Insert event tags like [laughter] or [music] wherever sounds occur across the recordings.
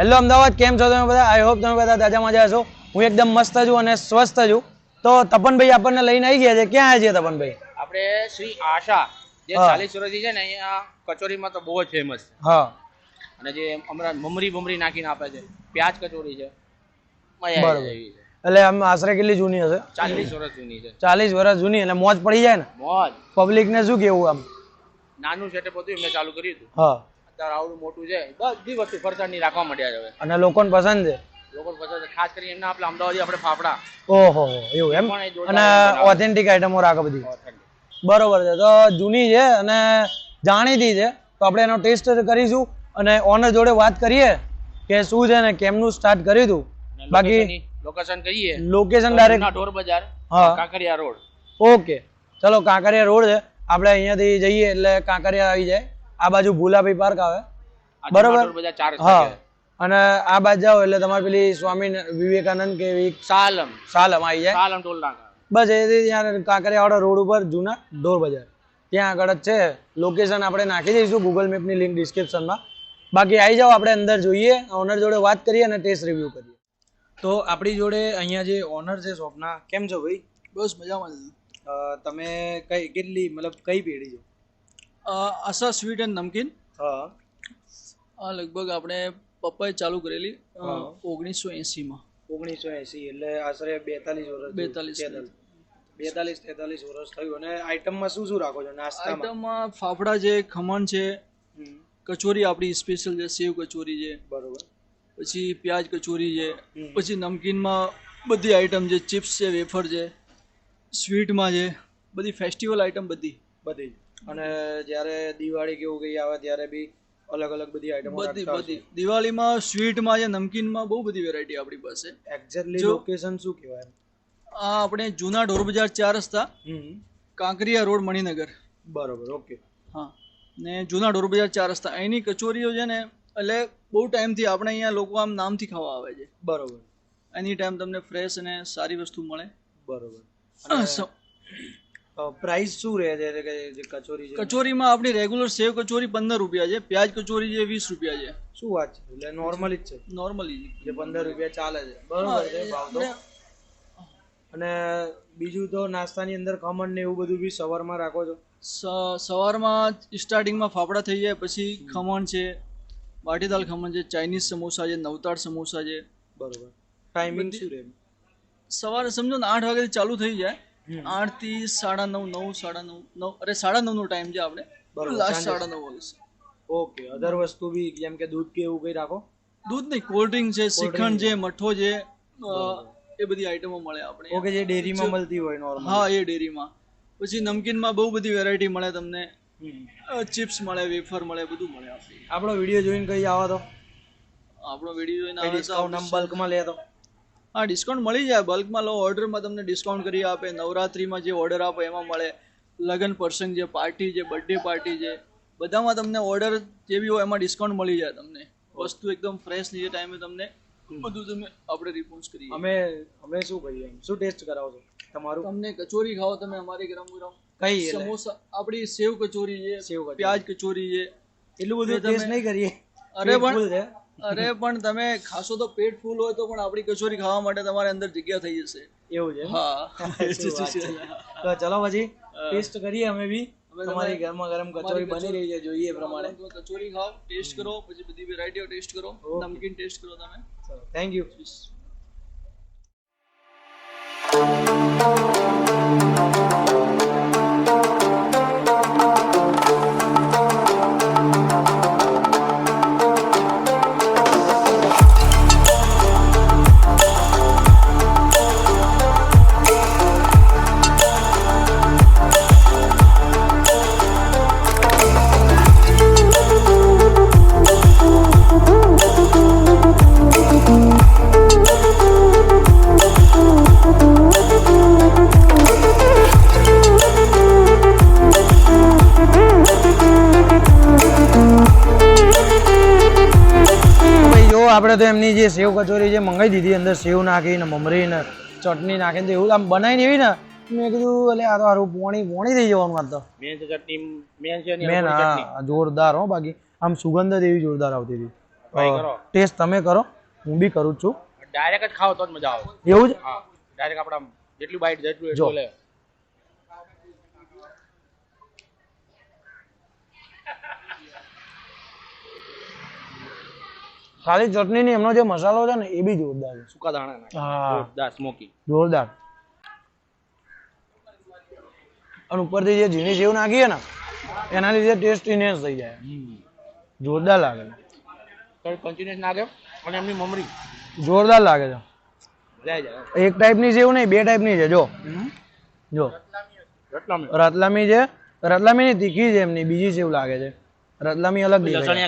Hello Ahmedabad. કેમ છો તમે બધા? આઈ હોપ તમે બધા તાજા મજા છો. હું એકદમ મસ્ત છું અને સ્વસ્થ છું. તો તપનભાઈ આપણને લઈને આવી ગયા છે. ક્યાં આવ્યા છે તપનભાઈ? આપણે શ્રી આશા જે હા. ચાલીસ વર્ષથી છે ને અહીંયા કચોરીમાં તો બહુ જ ફેમસ છે. હા. અને જે હમણાં મમરી બમરી નાખીને આપે છે. પ્યાજ કચોરી છે. મજા આવી એવી છે. એટલે આમ આશરે કેટલી જૂની હશે? ચાલીસ વર્ષ જૂની છે. ચાલીસ વર્ષ જૂની. એટલે મોજ પડી જાય ને? મોજ. પબ્લિક ને શું કેવું આમ? નાનું સેટઅપ હતું મેં ચાલુ કર્યું હતું. હા. અત્યારે આવડું મોટું છે બધી વસ્તુ ફરસાણની રાખવા મળ્યા છે હવે. અને લોકોને પસંદ છે? લોકો પસંદ છે. ખાસ કરીને એમના આપણે અમદાવાદી આપણે ફાફડા. ઓહો એવું એમ? અને ઓથેન્ટિક આઈટમો રાખે બધી? બરોબર છે. તો જૂની છે અને જાણીતી છે. તો આપણે એનો ટેસ્ટ કરીશું અને ઓનર જોડે વાત કરીએ કે શું છે ને કેમનું સ્ટાર્ટ કર્યું હતું. બાકી લોકેશન કહીએ લોકેશન ડાયરેક્ટ ઢોર બજાર. હા. કાંકરિયા રોડ. ઓકે. ચલો કાંકરિયા રોડ છે. આપણે અહીંયાથી જઈએ એટલે કાંકરિયા આવી જાય. આ બાજુ ભૂલાભાઈ પાર્ક આવે. બરોબર. હા. અને આ બાજુ જાઓ એટલે તમારે પેલી સ્વામી વિવેકાનંદ કે સાલમ. સાલમ આવી જાય. સાલમ ટોલ નાકા. બસ એ ત્યાં કાંકરિયાવાળા રોડ ઉપર જૂના ઢોર બજાર. ત્યાં આગળ જ છે. લોકેશન આપણે નાખી દઈશું ગૂગલ મેપની લિંક ડિસ્ક્રિપ્શનમાં બાકી આવી જાઓ આપણે અંદર જોઈએ. ઓનર જોડે વાત કરીએ અને ટેસ્ટ રિવ્યૂ કરીએ. તો આપણી જોડે અહીંયા જે ઓનર છે શોપના કેમ છો ભાઈ? બસ મજામાં તમે કઈ કેટલી મતલબ કઈ પેઢી છો? Asha sweet and Namkeen. હા. આ લગભગ આપણે પપ્પાએ ચાલુ કરેલી. ઓગણીસો એંસીમાં ઓગણીસો એસી એટલે આશરે બેતાલીસ વર્ષ બેતાલીસ બેતાલીસ તેતાલીસ વર્ષ થયું. અને આઈટમમાં શું શું રાખો છો? નાસ્તામાં? આઈટમમાં ફાફડા છે ખમણ છે કચોરી આપણી સ્પેશિયલ છે સેવ કચોરી છે. બરોબર. પછી પ્યાજ કચોરી છે. પછી નમકીનમાં બધી આઈટમ છે ચિપ્સ છે વેફર છે સ્વીટમાં છે બધી ફેસ્ટિવલ આઈટમ બધી. બધી. અને જ્યારે દિવાળી કેવું કઈ આવે ત્યારે બી અલગ અલગ બધી આઈટમો બધી બધી. દિવાળીમાં સ્વીટમાં છે નમકીનમાં બહુ બધી વેરાયટી આપણી પાસે. એક્ઝેક્ટલી લોકેશન શું કહેવાય? આ આપણે જૂના ઢોર બજાર ચાર રસ્તા કાંકરિયા રોડ મણિનગર. બરોબર ઓકે હા. ને જૂના ઢોર બજાર ચાર રસ્તા. અહીંની કચોરીઓ છે ને એટલે બહુ ટાઈમથી આપણે અહીંયા લોકો આમ નામથી ખાવા આવે છે. બરોબર. એની ટાઈમ તમને ફ્રેશ અને સારી વસ્તુ મળે. બરોબર. [clears throat] પ્રાઇસ શું રહે છે? એટલે કે કચોરી છે? કચોરીમાં આપણી રેગ્યુલર સેવ કચોરી પંદર રૂપિયા છે પ્યાજ કચોરી છે વીસ રૂપિયા છે. શું વાત છે? એટલે નોર્મલી જ છે. નોર્મલી જે. પંદર રૂપિયા ચાલે છે. બરોબર છે ભાવ તો? અને બીજું તો નાસ્તાની અંદર ખમણ ને એવું બધું બી સવારમાં રાખો છો? સવારમાં સ્ટાર્ટિંગમાં ફાફડા થઈ જાય પછી ખમણ છે બાટીદાલ ખમણ છે ચાઇનીઝ સમોસા છે નવતાડ સમોસા છે. બરોબર. ટાઈમિંગ શું રહે? સવારે સમજો ને આઠ વાગ્યાથી ચાલુ થઈ જાય આઠથી સાડા નવ નવ સાડા નવ નવ અરે સાડા નવ નો ટાઈમ છે આપણે. લાસ્ટ સાડા નવ વાગે. ઓકે અધર વસ્તુ બી જેમ કે દૂધ કે એવું કઈ રાખો? દૂધ નહીં કોલ્ડ ડ્રિંક છે શ્રીખંડ છે મઠો છે એ બધી આઈટમો મળે આપણે ઓકે જે ડેરીમાં મળતી હોય નોર્મલ હા એ ડેરીમાં. પછી નમકીનમાં બહુ બધી વેરાયટી મળે તમને. ચિપ્સ મળે વેફર મળે બધું મળે આપણો. વીડિયો જોઈને કઈ આવો તો? આપણો વીડિયો જોઈને આવે તો બલ્કમાં લે તો હા ડિસ્કાઉન્ટ મળી જાય. બલ્કમાં લો ઓર્ડરમાં તમને ડિસ્કાઉન્ટ કરી આપે. નવરાત્રીમાં જે ઓર્ડર આપે એમાં મળે. લગ્ન પ્રસંગ જે પાર્ટી છે બર્થડે પાર્ટી છે બધામાં તમને ઓર્ડર જે બી હોય એમાં ડિસ્કાઉન્ટ મળી જાય તમને. વસ્તુ એકદમ ફ્રેશ જે ટાઈમે તમને બધું તમે આપણે રિપોન્સ કરીએ અમે અમે શું એમ? શું ટેસ્ટ કરાવો છો? તમારું? તમને કચોરી ખાઓ તમે અમારી ગરમ ગરમ. કઈ સમોસા આપણી સેવ કચોરી છે સેવ પ્યાજ કચોરી છે. એટલું બધું ટેસ્ટ નહીં કરીએ. અરે પણ-. અરે પણ તમે ખાસો તો પેટ ફૂલ હોય તો પણ આપણી કચોરી ખાવા માટે તમારે અંદર જગ્યા થઈ જશે. એવું છે હા. તો ચલો પછી ટેસ્ટ કરીએ અમે બી. તમારી ગરમા ગરમ કચોરી બની રહી છે જોઈએ પ્રમાણે. કચોરી ખાઓ ટેસ્ટ કરો પછી બધી વેરાયટીઓ ટેસ્ટ કરો. નમકીન ટેસ્ટ કરો તમે. થેન્ક યુ તો એમની જે સેવ કચોરી જે મંગાવી દીધી અંદર સેવ નાખીને મમરી ને ચટણી નાખીને તો એવું આમ બનાવીને એવી ને મેં કીધું એટલે આ તો સારું પોણી પોણી થઈ જવાનું આ તો. મેન હા જોરદાર હો બાકી. આમ સુગંધ જ એવી જોરદાર આવતી હતી. ટેસ્ટ તમે કરો. હું બી કરું જ છું. ડાયરેક્ટ જ ખાવ તો જ મજા આવે. એવું જ? ડાયરેક્ટ આપણા જેટલું બાઈટ જેટલું. એટલું લે ચટણી ની એમનો જે મસાલો છે ને એ બી જોરદાર છે. સુકા દાણા જોરદાર સ્મોકી જોરદાર. અને ઉપરથી જે ઝીણી સેવ નાખીએ ને એના લીધે ટેસ્ટ ઇનહેન્સ થઈ જાય. જોરદાર લાગે છે. કન્ટિન્યુઅસ નાખે અને એમની મમરી. જોરદાર લાગે છે. એક ટાઈપની સેવ નહીં બે ટાઈપની છે જો. જો. રતલામી. છે. રતલામી ની તીખી છે એમની બીજી સેવ લાગે છે. રતલામી અલગ દેખાય.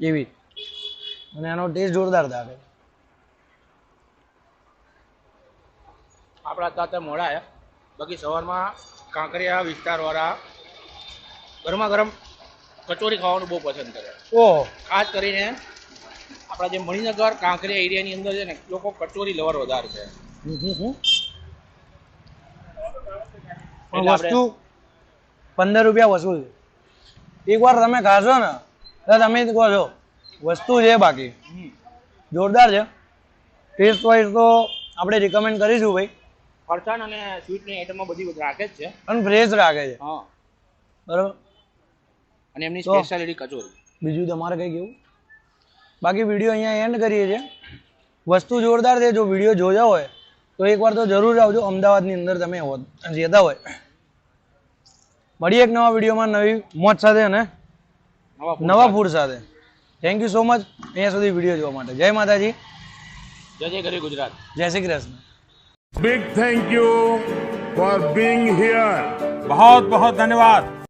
એવી. અને એનો ટેસ્ટ જોરદાર થાય. આપણા તાતે મોડા આવ્યા બાકી સવારમાં કાંકરિયા વિસ્તારવાળા ગરમા ગરમ કચોરી ખાવાનું બહુ પસંદ કરે. ઓહો. ખાસ કરીને આપણા જે મણિનગર કાંકરિયા એરિયાની અંદર છે ને લોકો કચોરી લવર વધારે છે. વસ્તુ પંદર રૂપિયા વસૂલ. એક એકવાર તમે ખાશો ને તો તમે જ કહો છો. વસ્તુ છે બાકી. જોરદાર છે. ટેસ્ટ વાઇઝ તો આપણે રિકમેન્ડ કરીશું ભાઈ. ફરસાણ અને સ્વીટની આઈટમો બધી રાખે જ છે. અને ફ્રેશ રાખે છે. હા. બરાબર? અને એમની સ્પેશિયાલિટી કચોરી. બીજું તમારે કંઈ કેવું? બાકી વીડિયો અહીંયા એન્ડ કરીએ છીએ. વસ્તુ જોરદાર છે. જો વીડિયો જોયા હોય તો એકવાર તો જરૂર આવજો. અમદાવાદની અંદર તમે રહેતા હોય. મળીએ એક નવા વિડીયોમાં નવી મોજ સાથે અને નવા ફૂડ સાથે. થેન્ક યુ સો મચ અહીંયા સુધી વિડીયો જોવા માટે જય માતાજી જય જય ગરી ગુજરાત જય Shri Krishna Big thank you for being here. बहुत बहुत धन्यवाद